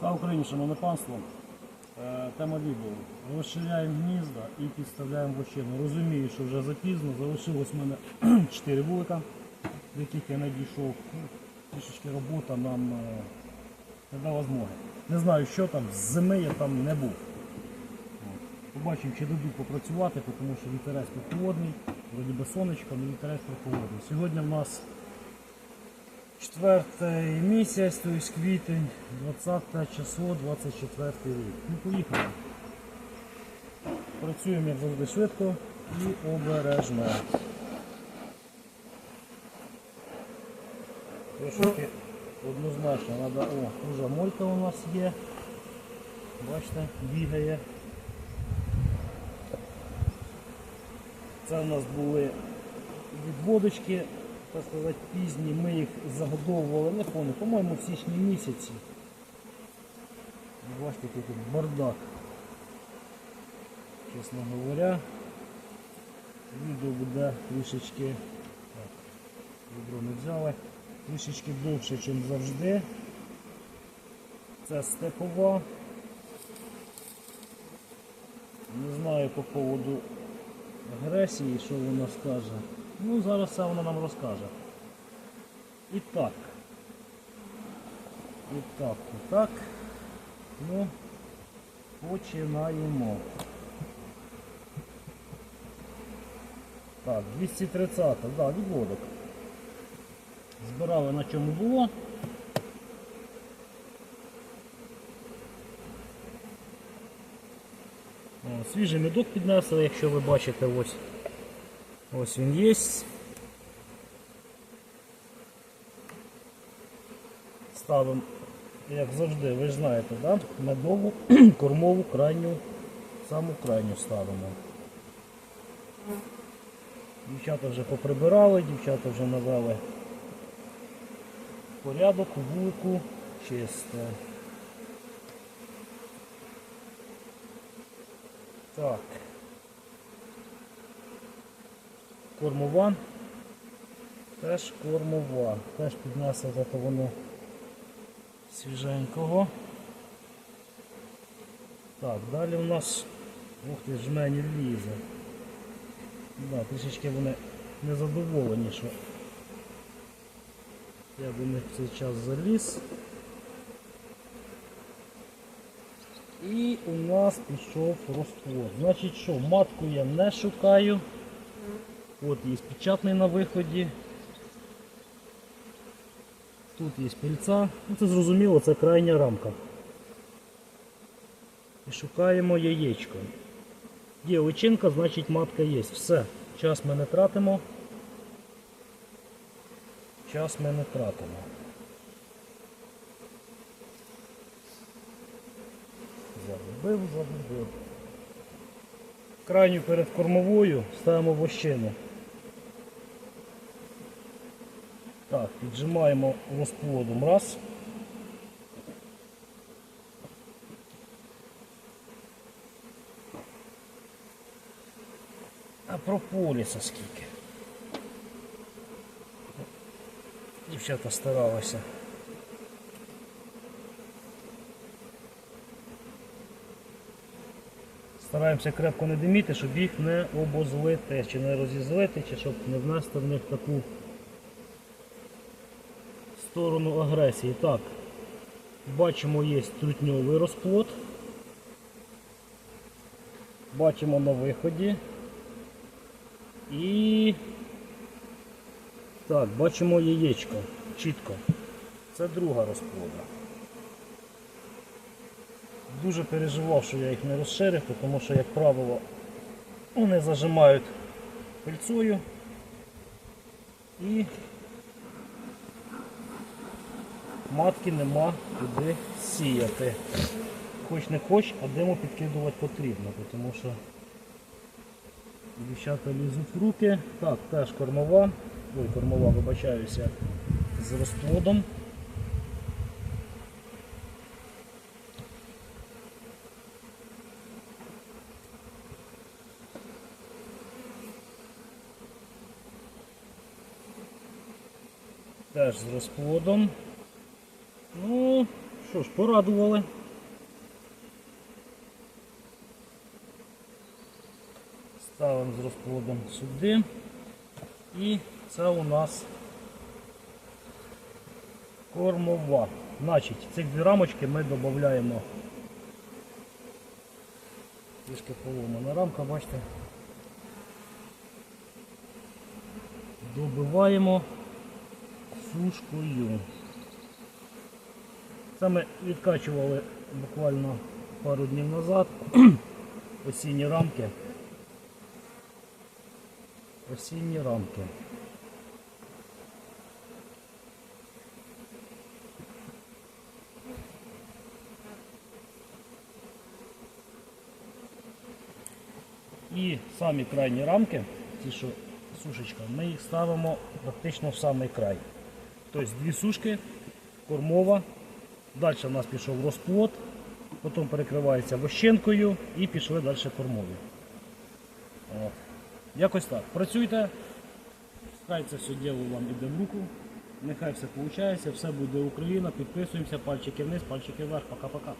Слава Україні, шановне панство. Е, Тема відео. Розширяємо гнізда і підставляємо вощину. Розумію, що вже запізно. Залишилось в мене 4 вулика, до яких я надійшов. Трішечки робота нам е, не дала змоги. Не знаю, що там, з зими я там не був. Побачимо, чи дадуть попрацювати, тому що вітерець прохолодний, вроді би сонечко, але вітерець прохолодний. Сьогодні в нас Четвертий місяць, тобто квітень, 20 число, 24 рік. Ну, поїхали. Працюємо як завжди швидко і обережно. Трошки однозначно треба. О, вже молька у нас є. Бачите, бігає. Це у нас були відводочки, так сказати, пізні. Ми їх загодовували, не помню, по-моєму, в січні місяці. Бачите, тут бардак. Чесно говоря. Відео буде трішечки. Так, відро не взяли. Трішечки довше, ніж завжди. Це степова. Не знаю по поводу агресії, що вона скаже. Ну, зараз все вона нам розкаже. І так. І так, і так. Ну, починаємо. Так, 230, да, відводок. Збирали на чому було. О, свіжий медок піднесли, якщо ви бачите, ось. Ось він є. Ставимо, як завжди, ви ж знаєте, да? медову, кормову, крайню, саму крайню ставимо. Дівчата вже поприбирали, дівчата вже навели порядок, вулику чисте. Так. Кормова. Теж кормова. Теж піднесли зато воно свіженького. Так, далі у нас ух ти, жмені лізе. Да, трішечки вони незадоволені, що я до них в цей час заліз. І у нас пішов розтвор. Значить що, матку я не шукаю. От є печатний на виході. Тут є пільця. Ну, це зрозуміло, це крайня рамка. І шукаємо яєчко. Є личинка, значить матка є. Все. Час ми не тратимо. Час ми не тратимо. Загубив, загубив. Крайню перед кормовою ставимо вощину. Так, піджимаємо розплодом раз. А прополіса скільки. Дівчата старалися. Стараємося крепко не диміти, щоб їх не обозлити, чи не розізлити, чи щоб не внести в них таку сторону агресії. Так, бачимо є трутньовий розплод. Бачимо на виході. І так, бачимо яєчко. Чітко. Це друга розплода. Дуже переживав, що я їх не розширив, тому що, як правило, вони зажимають пильцою і матки нема куди сіяти. Хоч не хоч, а диму підкидувати потрібно, тому що дівчата лізуть в руки. Так, теж кормова. Ой, кормова, вибачаюся, з розплодом. Теж з розплодом. Що ж, порадували. Ставимо з розплодом сюди. І це у нас кормова. Значить, цих дві рамочки ми додаємо трішки поломана рамка, бачите. Добиваємо сушкою. Це ми відкачували буквально пару днів назад осінні рамки. Осінні рамки. І самі крайні рамки, ті, що сушечка, ми їх ставимо практично в самий край. Тобто дві сушки, кормова, далі в нас пішов розплод, потім перекривається вощенкою і пішли далі кормові. От. Якось так. Працюйте, хай це все діло вам іде в руку, нехай все виходить, все буде Україна, підписуємося, пальчики вниз, пальчики вверх, пока-пока.